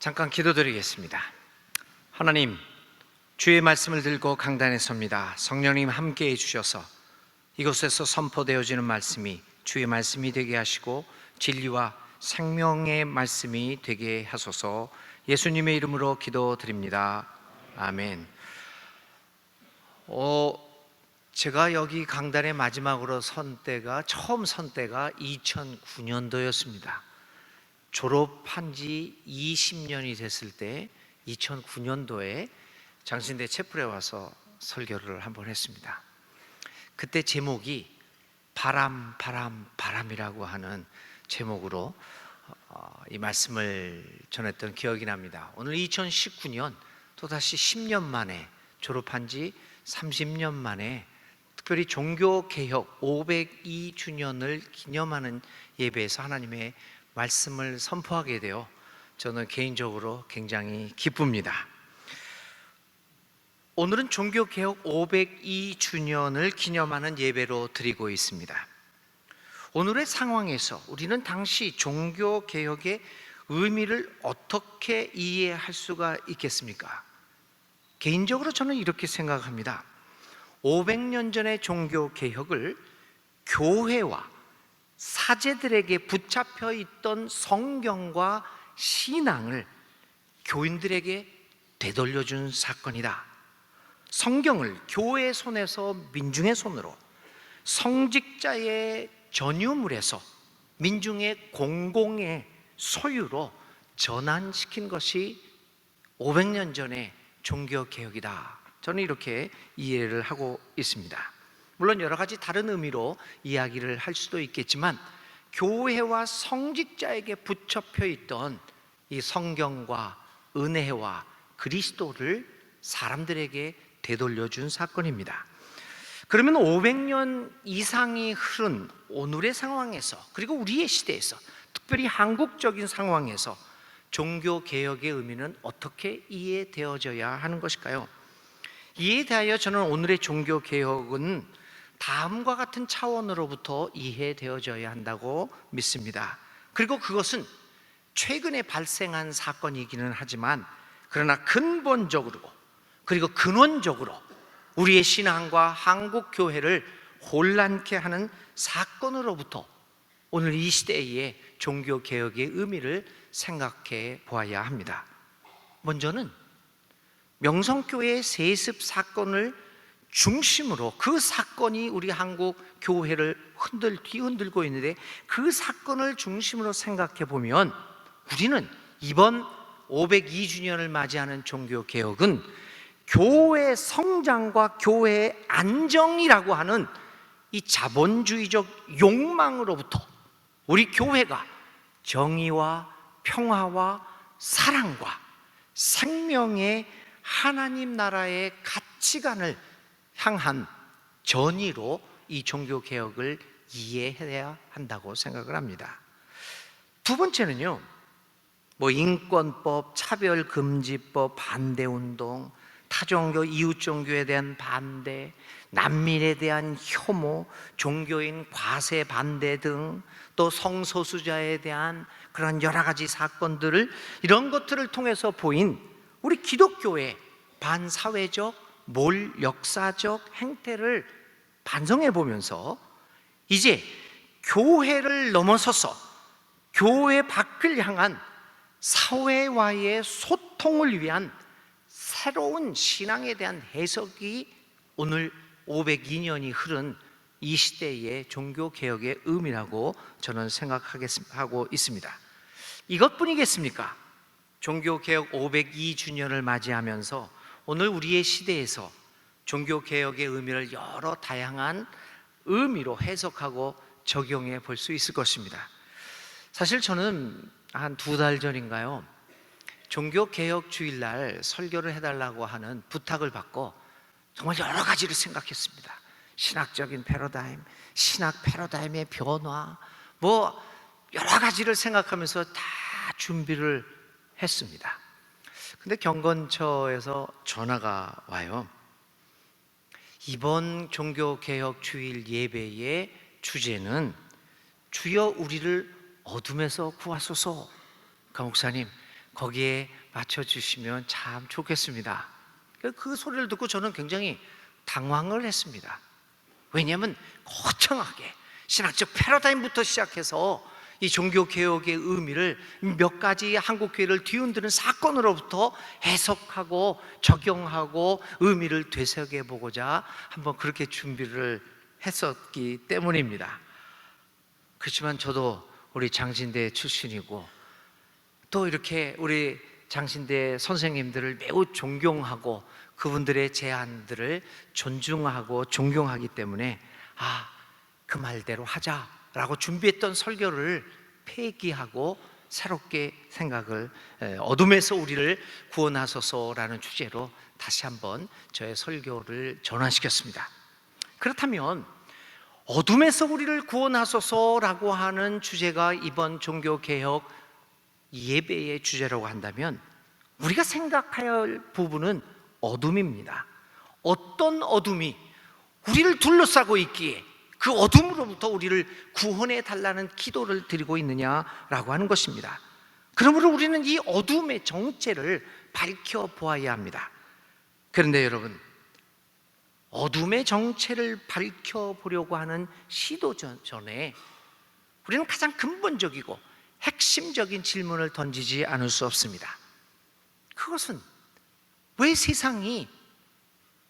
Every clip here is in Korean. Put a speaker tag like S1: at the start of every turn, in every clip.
S1: 잠깐 기도드리겠습니다. 하나님, 주의 말씀을 들고 강단에 섭니다. 성령님 함께 해주셔서 이곳에서 선포되어지는 말씀이 주의 말씀이 되게 하시고 진리와 생명의 말씀이 되게 하소서 예수님의 이름으로 기도드립니다. 아멘. 어, 제가 여기 강단의 마지막으로 선 때가 처음 선 때가 2009년도였습니다. 졸업한 지 20년이 됐을 때 2009년도에 장신대 채플에 와서 설교를 한번 했습니다. 그때 제목이 바람 바람 바람이라고 하는 제목으로 어, 이 말씀을 전했던 기억이 납니다. 오늘 2019년 또다시 10년 만에 졸업한 지 30년 만에 특별히 종교 개혁 502주년을 기념하는 예배에서 하나님의 말씀을 선포하게 되어 저는 개인적으로 굉장히 기쁩니다. 오늘은 종교 개혁 502주년을 기념하는 예배로 드리고 있습니다. 오늘의 상황에서 우리는 당시 종교 개혁의 의미를 어떻게 이해할 수가 있겠습니까? 개인적으로 저는 이렇게 생각합니다. 500년 전의 종교 개혁을 교회와 사제들에게 붙잡혀 있던 성경과 신앙을 교인들에게 되돌려준 사건이다. 성경을 교회의 손에서 민중의 손으로 성직자의 전유물에서 민중의 공공의 소유로 전환시킨 것이 500년 전의 종교 개혁이다. 저는 이렇게 이해를 하고 있습니다. 물론 여러 가지 다른 의미로 이야기를 할 수도 있겠지만 교회와 성직자에게 붙잡혀 있던 이 성경과 은혜와 그리스도를 사람들에게 되돌려 준 사건입니다. 그러면 500년 이상이 흐른 오늘의 상황에서 그리고 우리의 시대에서 특별히 한국적인 상황에서 종교 개혁의 의미는 어떻게 이해되어져야 하는 것일까요? 이에 대하여 저는 오늘의 종교 개혁은 다음과 같은 차원으로부터 이해되어져야 한다고 믿습니다. 그리고 그것은 최근에 발생한 사건이기는 하지만 그러나 근본적으로 그리고 근원적으로 우리의 신앙과 한국 교회를 혼란케 하는 사건으로부터 오늘 이 시대의 종교 개혁의 의미를 생각해 보아야 합니다. 먼저는 명성교회의 세습 사건을 중심으로 그 사건이 우리 한국 교회를 흔들 뒤흔들고 있는데 그 사건을 중심으로 생각해 보면 우리는 이번 502주년을 맞이하는 종교 개혁은 교회 성장과 교회의 안정이라고 하는 이 자본주의적 욕망으로부터 우리 교회가 정의와 평화와 사랑과 생명의 하나님 나라의 가치관을 향한 전의로 이 종교 개혁을 이해해야 한다고 생각을 합니다. 두 번째는요. 뭐 인권법, 차별금지법, 반대운동, 타종교, 이웃종교에 대한 반대, 난민에 대한 혐오, 종교인 과세 반대 등 또 성소수자에 대한 그런 여러 가지 사건들을 이런 것들을 통해서 보인 우리 기독교의 반사회적, 몰 역사적 행태를 반성해 보면서 이제 교회를 넘어서서 교회 밖을 향한 사회와의 소통을 위한 새로운 신앙에 대한 해석이 오늘 502년이 흐른 이 시대의 종교 개혁의 의미라고 저는 생각하고 있습니다. 이것뿐이겠습니까? 종교 개혁 502주년을 맞이하면서 오늘 우리의 시대에서 종교 개혁의 의미를 여러 다양한 의미로 해석하고 적용해 볼 수 있을 것입니다. 사실 저는 한 두 달 전인가요? 종교 개혁 주일날 설교를 해달라고 하는 부탁을 받고 정말 여러 가지를 생각했습니다. 신학적인 패러다임, 신학 패러다임의 변화, 뭐 여러 가지를 생각하면서 다 준비를 했습니다. 근데 경건처에서 전화가 와요. 이번 종교 개혁 주일 예배의 주제는 주여 우리를 어둠에서 구하소서. 강 목사님, 거기에 맞춰주시면 참 좋겠습니다. 그- 그 소리를 듣고 저는 굉장히 당황을 했습니다. 왜냐하면 거창하게 신학적 패러다임부터 시작해서 이 종교 개혁의 의미를 몇 가지 한국 교회를 뒤흔드는 사건으로부터 해석하고 적용하고 의미를 되새겨 보고자 한번 그렇게 준비를 했었기 때문입니다. 그렇지만 저도 우리 장신대 출신이고 또 이렇게 우리 장신대 선생님들을 매우 존경하고 그분들의 제안들을 존중하고 존경하기 때문에 아, 그 말대로 하자 라고 준비했던 설교를 폐기하고 새롭게 생각을 에, 어둠에서 우리를 구원하소서라는 주제로 다시 한번 저의 설교를 전환시켰습니다. 그렇다면 어둠에서 우리를 구원하소서라고 하는 주제가 이번 종교 개혁 예배의 주제라고 한다면 우리가 생각해야 할 부분은 어둠입니다. 어떤 어둠이 우리를 둘러싸고 있기에 그 어둠으로부터 우리를 구원해 달라는 기도를 드리고 있느냐라고 하는 것입니다. 그러므로 우리는 이 어둠의 정체를 밝혀 보아야 합니다. 그런데 여러분, 어둠의 정체를 밝혀 보려고 하는 시도 전- 전에 우리는 가장 근본적이고 핵심적인 질문을 던지지 않을 수 없습니다. 그것은 왜 세상이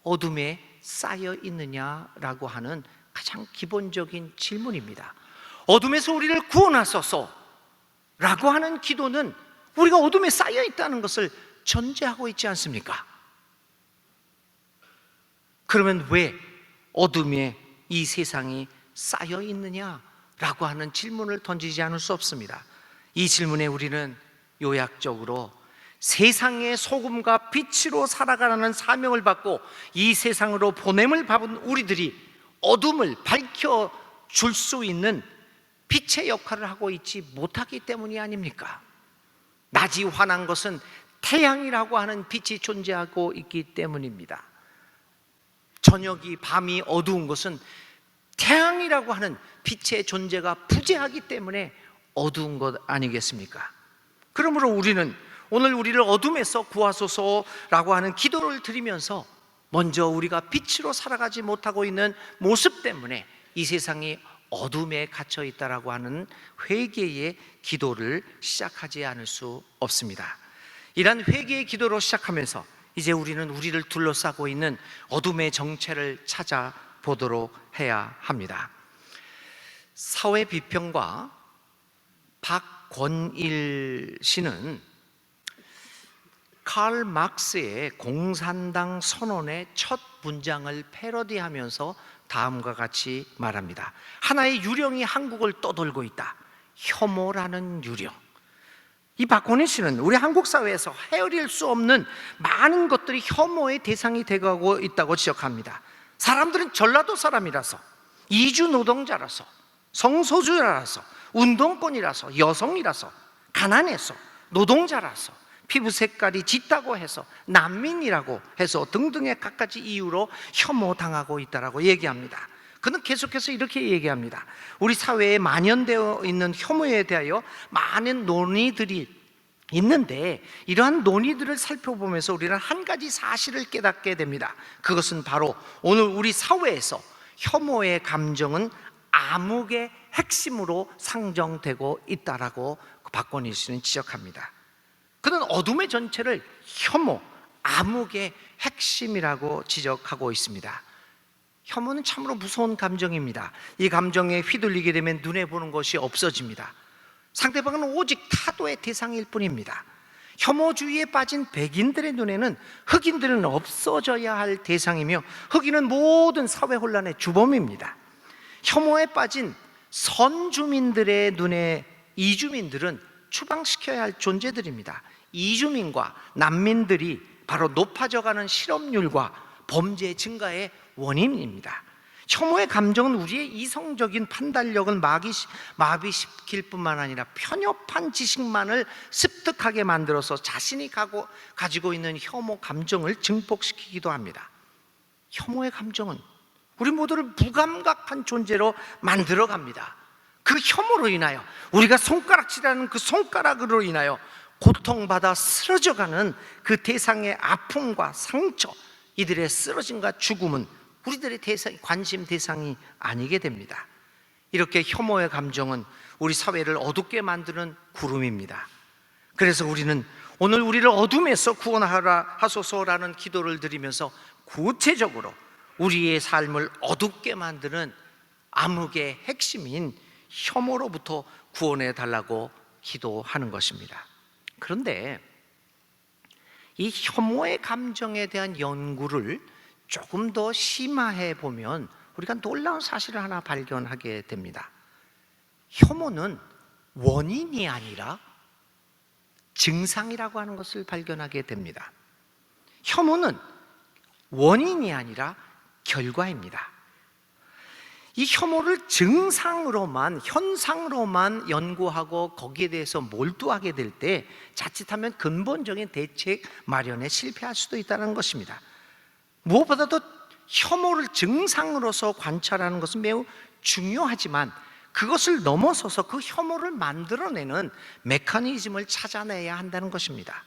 S1: 어둠에 쌓여 있느냐라고 하는 가장 기본적인 질문입니다. 어둠에서 우리를 구원하소서 라고 하는 기도는 우리가 어둠에 쌓여 있다는 것을 전제하고 있지 않습니까? 그러면 왜 어둠에 이 세상이 쌓여 있느냐 라고 하는 질문을 던지지 않을 수 없습니다. 이 질문에 우리는 요약적으로 세상의 소금과 빛으로 살아가라는 사명을 받고 이 세상으로 보냄을 받은 우리들이 어둠을 밝혀 줄 수 있는 빛의 역할을 하고 있지 못하기 때문이 아닙니까? 낮이 환한 것은 태양이라고 하는 빛이 존재하고 있기 때문입니다. 저녁이 밤이 어두운 것은 태양이라고 하는 빛의 존재가 부재하기 때문에 어두운 것 아니겠습니까? 그러므로 우리는 오늘 우리를 어둠에서 구하소서라고 하는 기도를 드리면서 먼저 우리가 빛으로 살아가지 못하고 있는 모습 때문에 이 세상이 어둠에 갇혀 있다라고 하는 회개의 기도를 시작하지 않을 수 없습니다. 이러한 회개의 기도로 시작하면서 이제 우리는 우리를 둘러싸고 있는 어둠의 정체를 찾아보도록 해야 합니다. 사회 비평가 박권일 씨는 칼 막스의 공산당 선언의 첫 문장을 패러디하면서 다음과 같이 말합니다. 하나의 유령이 한국을 떠돌고 있다. 혐오라는 유령. 이 박건희 씨는 우리 한국 사회에서 헤아릴 수 없는 많은 것들이 혐오의 대상이 되고 있다고 지적합니다. 사람들은 전라도 사람이라서, 이주 노동자라서, 성소주라서, 운동권이라서, 여성이라서, 가난해서, 노동자라서, 피부 색깔이 짙다고 해서, 난민이라고 해서 등등의 갖가지 이유로 혐오당하고 있다라고 얘기합니다. 그는 계속해서 이렇게 얘기합니다. 우리 사회에 만연되어 있는 혐오에 대하여 많은 논의들이 있는데 이러한 논의들을 살펴보면서 우리는 한 가지 사실을 깨닫게 됩니다. 그것은 바로 오늘 우리 사회에서 혐오의 감정은 암흑의 핵심으로 상정되고 있다라고 박건희 씨는 지적합니다. 그는 어둠의 전체를 혐오, 암흑의 핵심이라고 지적하고 있습니다. 혐오는 참으로 무서운 감정입니다. 이 감정에 휘둘리게 되면 눈에 보는 것이 없어집니다. 상대방은 오직 타도의 대상일 뿐입니다. 혐오주의에 빠진 백인들의 눈에는 흑인들은 없어져야 할 대상이며 흑인은 모든 사회 혼란의 주범입니다. 혐오에 빠진 선주민들의 눈에 이주민들은 추방시켜야 할 존재들입니다. 이주민과 난민들이 바로 높아져가는 실업률과 범죄 증가의 원인입니다. 혐오의 감정은 우리의 이성적인 판단력을 마비, 마비시킬 뿐만 아니라 편협한 지식만을 습득하게 만들어서 자신이 가고, 가지고 있는 혐오 감정을 증폭시키기도 합니다. 혐오의 감정은 우리 모두를 무감각한 존재로 만들어 갑니다. 그 혐오로 인하여 우리가 손가락질하는 그 손가락으로 인하여 고통받아 쓰러져가는 그 대상의 아픔과 상처, 이들의 쓰러짐과 죽음은 우리들의 대상, 관심 대상이 아니게 됩니다. 이렇게 혐오의 감정은 우리 사회를 어둡게 만드는 구름입니다. 그래서 우리는 오늘 우리를 어둠에서 구원하라 하소서라는 기도를 드리면서 구체적으로 우리의 삶을 어둡게 만드는 암흑의 핵심인 혐오로부터 구원해 달라고 기도하는 것입니다. 그런데 이 혐오의 감정에 대한 연구를 조금 더 심화해 보면 우리가 놀라운 사실을 하나 발견하게 됩니다. 혐오는 원인이 아니라 증상이라고 하는 것을 발견하게 됩니다. 혐오는 원인이 아니라 결과입니다. 이 혐오를 증상으로만, 현상으로만 연구하고 거기에 대해서 몰두하게 될 때 자칫하면 근본적인 대책 마련에 실패할 수도 있다는 것입니다. 무엇보다도 혐오를 증상으로서 관찰하는 것은 매우 중요하지만 그것을 넘어서서 그 혐오를 만들어내는 메커니즘을 찾아내야 한다는 것입니다.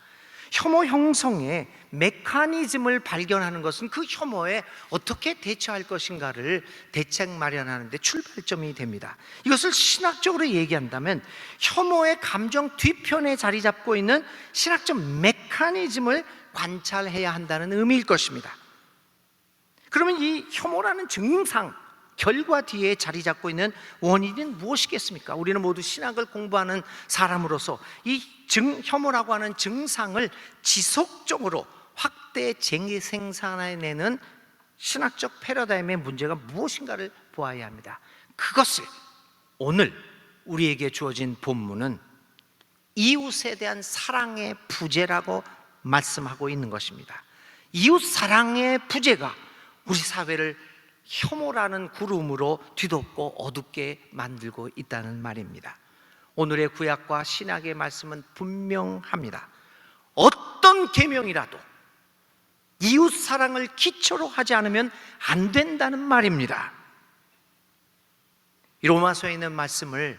S1: 혐오 형성의 메커니즘을 발견하는 것은 그 혐오에 어떻게 대처할 것인가를 대책 마련하는데 출발점이 됩니다. 이것을 신학적으로 얘기한다면 혐오의 감정 뒤편에 자리 잡고 있는 신학적 메커니즘을 관찰해야 한다는 의미일 것입니다. 그러면 이 혐오라는 증상, 결과 뒤에 자리 잡고 있는 원인은 무엇이겠습니까? 우리는 모두 신학을 공부하는 사람으로서 이 증, 혐오라고 하는 증상을 지속적으로 확대 재생산해내는 신학적 패러다임의 문제가 무엇인가를 보아야 합니다. 그것을 오늘 우리에게 주어진 본문은 이웃에 대한 사랑의 부재라고 말씀하고 있는 것입니다. 이웃 사랑의 부재가 우리 사회를 혐오라는 구름으로 뒤덮고 어둡게 만들고 있다는 말입니다. 오늘의 구약과 신약의 말씀은 분명합니다. 어떤 계명이라도 이웃 사랑을 기초로 하지 않으면 안 된다는 말입니다. 이 로마서에 있는 말씀을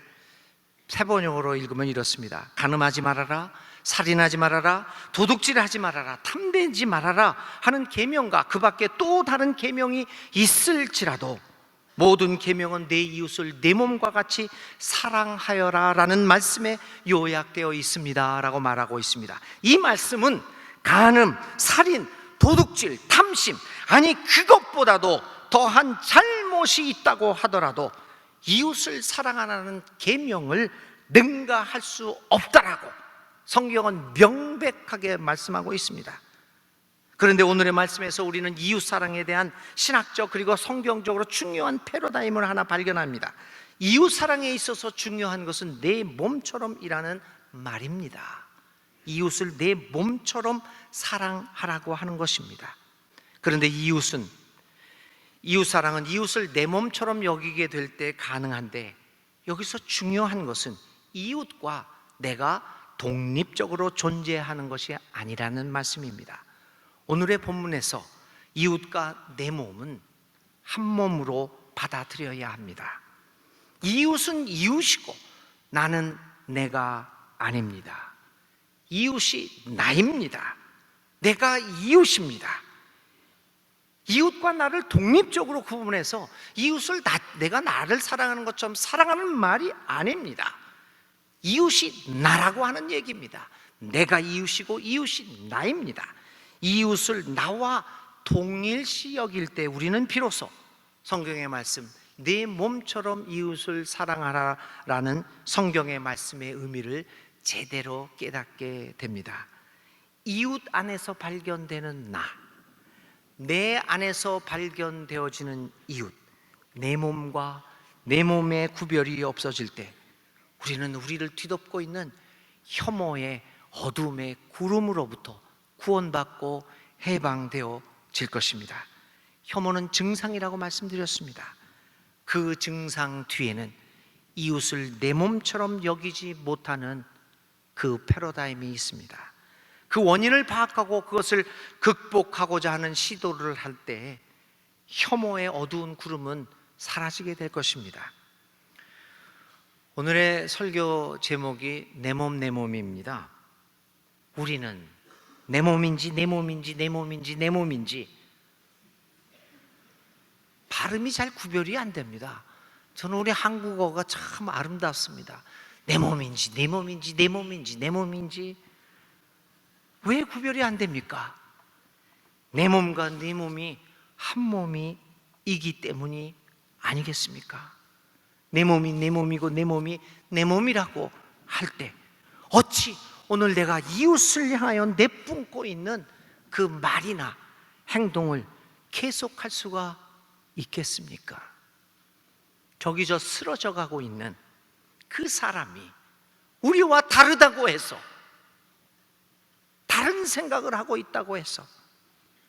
S1: 세번역으로 읽으면 이렇습니다. 가늠하지 말아라, 살인하지 말아라, 도둑질하지 말아라, 탐내지 말아라 하는 계명과 그 밖에 또 다른 계명이 있을지라도 모든 계명은 내 이웃을 내 몸과 같이 사랑하여라라는 말씀에 요약되어 있습니다라고 말하고 있습니다. 이 말씀은 간음, 살인, 도둑질, 탐심 아니 그것보다도 더한 잘못이 있다고 하더라도 이웃을 사랑하라는 계명을 능가할 수 없다라고 성경은 명백하게 말씀하고 있습니다. 그런데 오늘의 말씀에서 우리는 이웃 사랑에 대한 신학적 그리고 성경적으로 중요한 패러다임을 하나 발견합니다. 이웃 사랑에 있어서 중요한 것은 내 몸처럼이라는 말입니다. 이웃을 내 몸처럼 사랑하라고 하는 것입니다. 그런데 이웃은 이웃 사랑은 이웃을 내 몸처럼 여기게 될 때 가능한데 여기서 중요한 것은 이웃과 내가 독립적으로 존재하는 것이 아니라는 말씀입니다. 오늘의 본문에서 이웃과 내 몸은 한 몸으로 받아들여야 합니다. 이웃은 이웃이고 나는 내가 아닙니다. 이웃이 나입니다. 내가 이웃입니다. 이웃과 나를 독립적으로 구분해서 이웃을 나, 내가 나를 사랑하는 것처럼 사랑하는 말이 아닙니다. 이웃이 나라고 하는 얘기입니다. 내가 이웃이고 이웃이 나입니다. 이웃을 나와 동일시 여길 때 우리는 비로소 성경의 말씀 내 몸처럼 이웃을 사랑하라라는 성경의 말씀의 의미를 제대로 깨닫게 됩니다. 이웃 안에서 발견되는 나, 내 안에서 발견되어지는 이웃, 내 몸과 내 몸의 구별이 없어질 때 우리는 우리를 뒤덮고 있는 혐오의 어둠의 구름으로부터 구원받고 해방되어 질 것입니다. 혐오는 증상이라고 말씀드렸습니다. 그 증상 뒤에는 이웃을 내 몸처럼 여기지 못하는 그 패러다임이 있습니다. 그 원인을 파악하고 그것을 극복하고자 하는 시도를 할 때 혐오의 어두운 구름은 사라지게 될 것입니다. 오늘의 설교 제목이 내 몸 내 몸입니다. 우리는 내 몸인지 내 몸인지 내 몸인지 내 몸인지 발음이 잘 구별이 안 됩니다. 저는 우리 한국어가 참 아름답습니다. 내 몸인지 내 몸인지 내 몸인지 내 몸인지 왜 구별이 안 됩니까? 내 몸과 내 몸이 한 몸이이기 때문이 아니겠습니까? 내 몸이 내 몸이고 내 몸이 내 몸이라고 할 때 어찌 오늘 내가 이웃을 향하여 내뿜고 있는 그 말이나 행동을 계속할 수가 있겠습니까? 저기 저 쓰러져 가고 있는 그 사람이 우리와 다르다고 해서 다른 생각을 하고 있다고 해서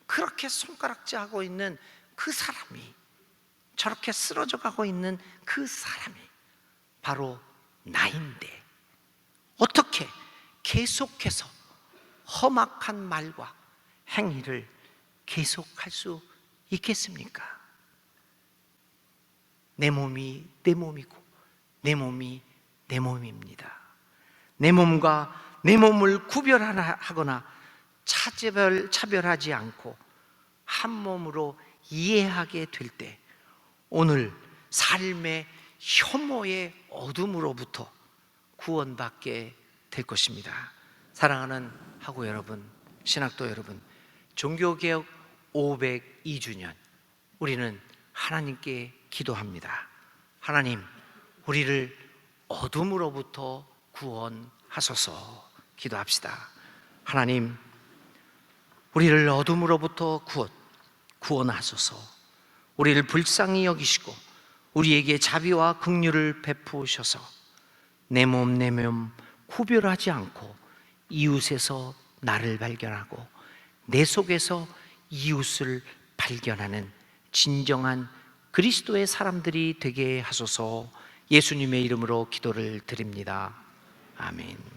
S1: 그렇게 손가락질 하고 있는 그 사람이 저렇게 쓰러져 가고 있는 그 사람이 바로 나인데 어떻게 계속해서 험악한 말과 행위를 계속할 수 있겠습니까? 내 몸이 내 몸이고 내 몸이 내 몸입니다. 내 몸과 내 몸을 구별하거나 차별, 차별하지 않고 한 몸으로 이해하게 될 때 오늘 삶의 혐오의 어둠으로부터 구원받게 될 것입니다. 사랑하는 하고 여러분, 신학도 여러분, 종교개혁 502주년 우리는 하나님께 기도합니다. 하나님, 우리를 어둠으로부터 구원하소서 기도합시다. 하나님, 우리를 어둠으로부터 구원, 구원하소서. 우리를 불쌍히 여기시고 우리에게 자비와 긍휼을 베푸셔서 내 몸 내 몸 구별하지 않고 이웃에서 나를 발견하고 내 속에서 이웃을 발견하는 진정한 그리스도의 사람들이 되게 하소서 예수님의 이름으로 기도를 드립니다. 아멘.